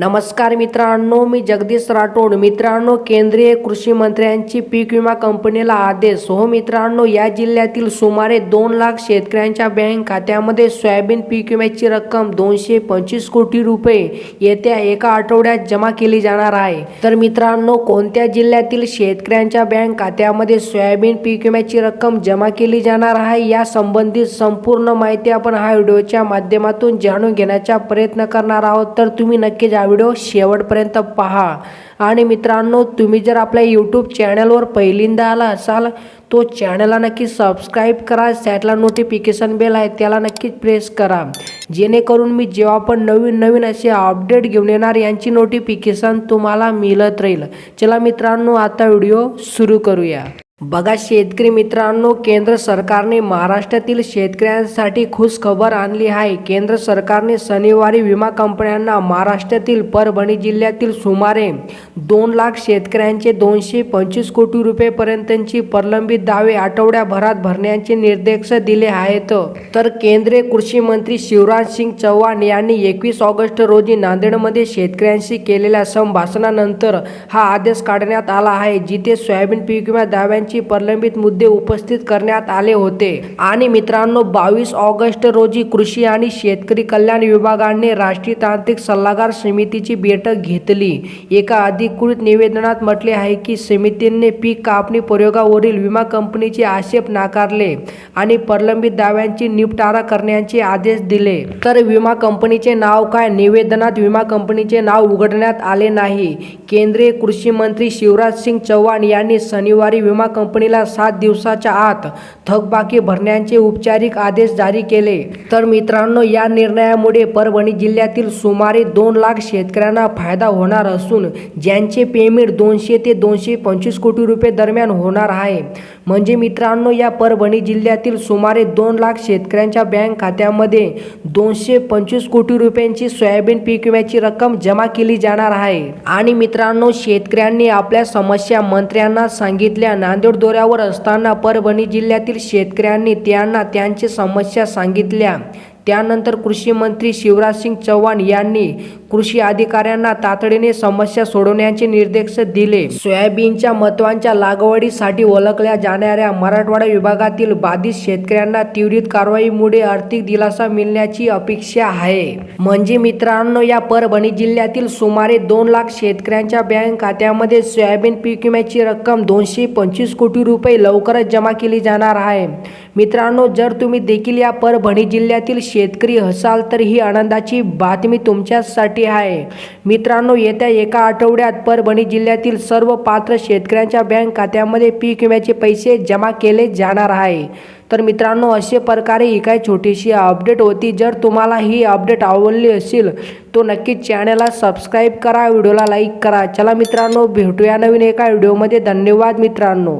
नमस्कार मित्रांनो मी जगदीश राठोड. मित्रांनो केंद्रीय कृषी मंत्र्यांची पीक विमा कंपनीला आदेश. हो मित्रांनो या जिल्ह्यातील सुमारे दोन लाख शेतकऱ्यांच्या बँक खात्यामध्ये सोयाबीन पीक विम्याची रक्कम दोनशे पंचवीस कोटी रुपये येत्या एका आठवड्यात जमा केली जाणार आहे. तर मित्रांनो कोणत्या जिल्ह्यातील शेतकऱ्यांच्या बँक खात्यामध्ये सोयाबीन पीक विम्याची रक्कम जमा केली जाणार आहे या संबंधित संपूर्ण माहिती आपण हा व्हिडिओच्या माध्यमातून जाणून घेण्याचा प्रयत्न करणार आहोत. तर तुम्ही नक्की जा व्हिडिओ शेवटपर्यंत पहा. आणि मित्रांनो तुम्ही जर आपल्या यूट्यूब चॅनलवर पहिल्यांदा आला असाल तो चॅनलला नक्की सबस्क्राईब करा. साईडला नोटिफिकेशन बेल आहे त्याला नक्कीच प्रेस करा. जेणेकरून मी जेव्हा पण नवीन नवीन असे अपडेट घेऊन येणार यांची नोटिफिकेशन तुम्हाला मिळत राहील. चला मित्रांनो आता व्हिडिओ सुरू करूया. बघा शेतकरी मित्रांनो केंद्र सरकारने महाराष्ट्रातील शेतकऱ्यांसाठी खुश खबर आणली आहे. केंद्र सरकारने शनिवारी विमा कंपन्यांना महाराष्ट्रातील परभणी जिल्ह्यातील सुमारे दोन लाख शेतकऱ्यांचे दोनशे पंचवीस कोटी रुपयेपर्यंतची प्रलंबित दावे आठवड्याभरात भरण्याचे निर्देश दिले आहेत. तर केंद्रीय कृषी मंत्री शिवराज सिंग चौहान यांनी एकवीस ऑगस्ट रोजी नांदेडमध्ये शेतकऱ्यांशी केलेल्या संभाषणानंतर हा आदेश काढण्यात आला आहे जिथे सोयाबीन पीक विमा दाव्यांची प्रलंबित मुद्दे उपस्थित करण्यात आले होते. आणि मित्रांनो बावीस ऑगस्ट रोजी कृषी आणि शेतकरी कल्याण विभागाने राष्ट्रीय तांत्रिक सल्लागार समितीची बैठक घेतली. एका अधिकृत निवेदनात म्हटले आहे की समितीने पीक कापणी प्रयोगावरील विमा कंपनीचे आक्षेप नाकारले आणि प्रलंबित दाव्यांची निपटारा करण्याचे आदेश दिले. तर विमा कंपनीचे नाव काय? निवेदनात विमा कंपनीचे नाव उघडण्यात आले नाही. केंद्रीय कृषी मंत्री शिवराज सिंग चौहान यांनी शनिवारी विमा कंपनीला सात दिवसाच्या आत थकबाकी भरण्याचे औपचारिक आदेश जारी केले. तर मित्रांनो या निर्णयामुळे परभणी जिल्ह्यातील सुमारे दोन लाख शेतकऱ्यांना फायदा होणार असून ज्यांचे पेमेंट दोनशे ते दोनशे पंचवीस कोटी रुपये दरम्यान होणार आहे. म्हणजे मित्रांनो या परभणी जिल्ह्यातील सुमारे दोन लाख शेतकऱ्यांच्या बँक खात्यामध्ये दोनशे पंचवीस कोटी रुपयांची सोयाबीन पीक विम्याची रक्कम जमा केली जाणार आहे. आणि मित्रांनो शेतकऱ्यांनी आपल्या समस्या मंत्र्यांना सांगितल्या नांदेड दौऱ्यावर असताना परभणी जिल्ह्यातील शेतकऱ्यांनी त्यांना त्यांची समस्या सांगितल्या. त्यानंतर कृषी मंत्री शिवराज सिंग चौहान यांनी कृषी अधिकाऱ्यांना तातडीने समस्या सोडवण्याचे निर्देश दिले. सोयाबीनच्या महत्त्वाच्या लागवडीसाठी ओळखल्या जाणाऱ्या मराठवाडा विभागातील बाधित शेतकऱ्यांना त्वरित कारवाईमुळे आर्थिक दिलासा मिळण्याची अपेक्षा आहे. म्हणजे मित्रांनो या परभणी जिल्ह्यातील सुमारे दोन लाख शेतकऱ्यांच्या बँक खात्यामध्ये सोयाबीन पीक विम्याची रक्कम दोनशे पंचवीस कोटी रुपये लवकरच जमा केली जाणार आहे. मित्रांनो जर तुम्ही देखील या परभणी जिल्ह्यातील शेतकरी असाल तर ही आनंदाची बातमी तुमच्यासाठी आहे. मित्रांनो येत्या एका आठवड्यात परभणी जिल्ह्यातील सर्व पात्र शेतकऱ्यांच्या बँक खात्यामध्ये पीक विम्याचे पैसे जमा केले जाणार आहे. तर मित्रांनो अशा प्रकारे ही काय छोटीशी अपडेट होती. जर तुम्हाला ही अपडेट आवडली असेल तो नक्कीच चॅनलला सबस्क्राईब करा व्हिडिओला लाईक करा. चला मित्रांनो भेटूया नवीन एका व्हिडिओमध्ये. धन्यवाद मित्रांनो.